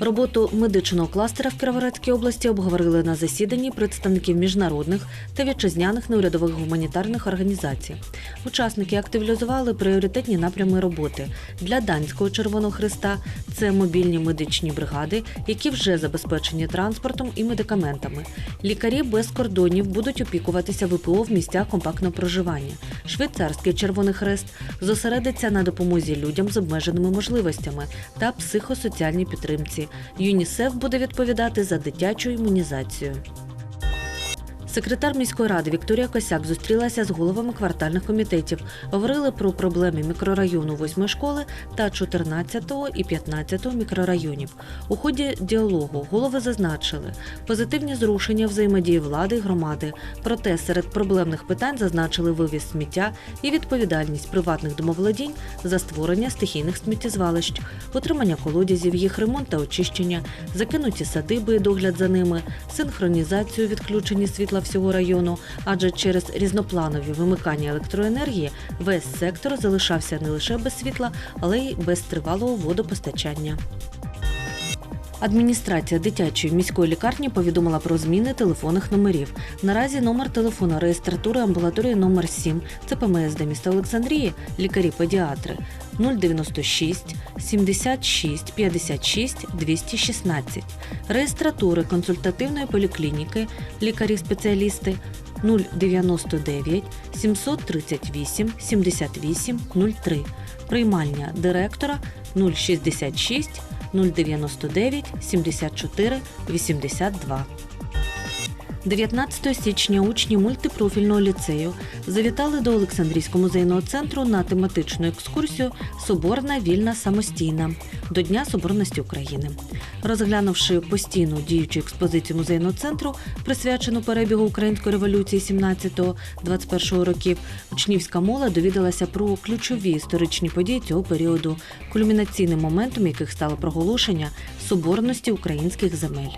Роботу медичного кластера в Кіровоградській області обговорили на засіданні представників міжнародних та вітчизняних неурядових гуманітарних організацій. Учасники активізували пріоритетні напрями роботи для данського Червоного Христа. Це мобільні медичні бригади, які вже забезпечені транспортом і медикаментами. Лікарі без кордонів будуть опікуватися ВПО в місцях компактного проживання. Швейцарський Червоний Хрест зосередиться на допомозі людям з обмеженими можливостями та психосоціальній підтримці. ЮНІСЕФ буде відповідати за дитячу імунізацію. Секретар міської ради Вікторія Косяк зустрілася з головами квартальних комітетів. Говорили про проблеми мікрорайону 8 школи та 14 і 15 мікрорайонів. У ході діалогу голови зазначили позитивні зрушення взаємодії влади і громади. Проте серед проблемних питань зазначили вивіз сміття і відповідальність приватних домоволодінь за створення стихійних сміттєзвалищ, утримання колодязів, їх ремонт та очищення, закинуті садиби і догляд за ними, синхронізацію відключення світла всього району, адже через різнопланові вимикання електроенергії весь сектор залишався не лише без світла, але й без тривалого водопостачання. Адміністрація дитячої міської лікарні повідомила про зміни телефонних номерів. Наразі номер телефону реєстратури амбулаторії номер 7 ЦПМСД міста Олександрії, лікарі-педіатри 096 76 56 216. Реєстратури консультативної поліклініки, лікарі-спеціалісти 099 738 78 03. Приймальня директора 066 099 74 82. 19 січня учні мультипрофільного ліцею завітали до Олександрійського музейного центру на тематичну екскурсію Соборна вільна самостійна до Дня Соборності України. Розглянувши постійну діючу експозицію музейного центру, присвячену перебігу української революції 17-21 років, учнівська молодь довідалася про ключові історичні події цього періоду, кульмінаційним моментом яких стало проголошення соборності українських земель.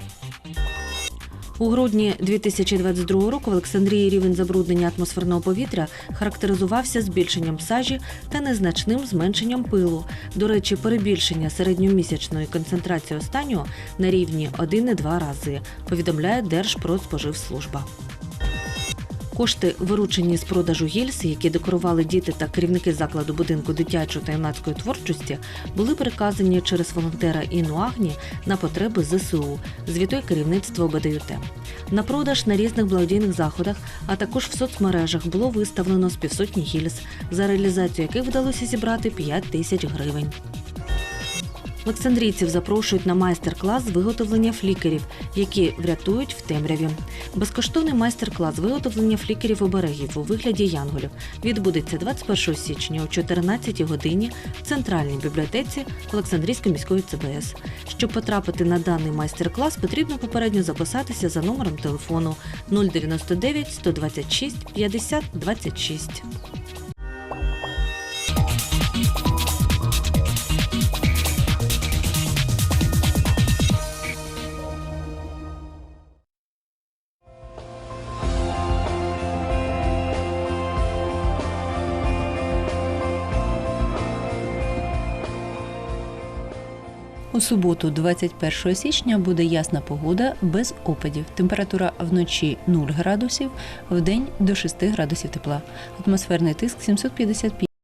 У грудні 2022 року в Олександрії рівень забруднення атмосферного повітря характеризувався збільшенням сажі та незначним зменшенням пилу. До речі, перебільшення середньомісячної концентрації останнього на рівні 1,2 рази, повідомляє Держпродспоживслужба. Кошти, виручені з продажу гільз, які декорували діти та керівники закладу будинку дитячої та юнацької творчості, були переказані через волонтера Інну Агні на потреби ЗСУ, звітує керівництво БДЮТ. На продаж на різних благодійних заходах, а також в соцмережах було виставлено з півсотні гільз, за реалізацію яких вдалося зібрати 5 тисяч гривень. Олександрійців запрошують на майстер-клас з виготовлення флікерів, які врятують в темряві. Безкоштовний майстер-клас з виготовлення флікерів оберегів у вигляді янголів відбудеться 21 січня о 14 годині в центральній бібліотеці Олександрійської міської ЦБС. Щоб потрапити на даний майстер-клас, потрібно попередньо записатися за номером телефону 099 126 50 26. У суботу, 21 січня, буде ясна погода без опадів. Температура вночі 0 градусів, вдень до 6 градусів тепла. Атмосферний тиск 755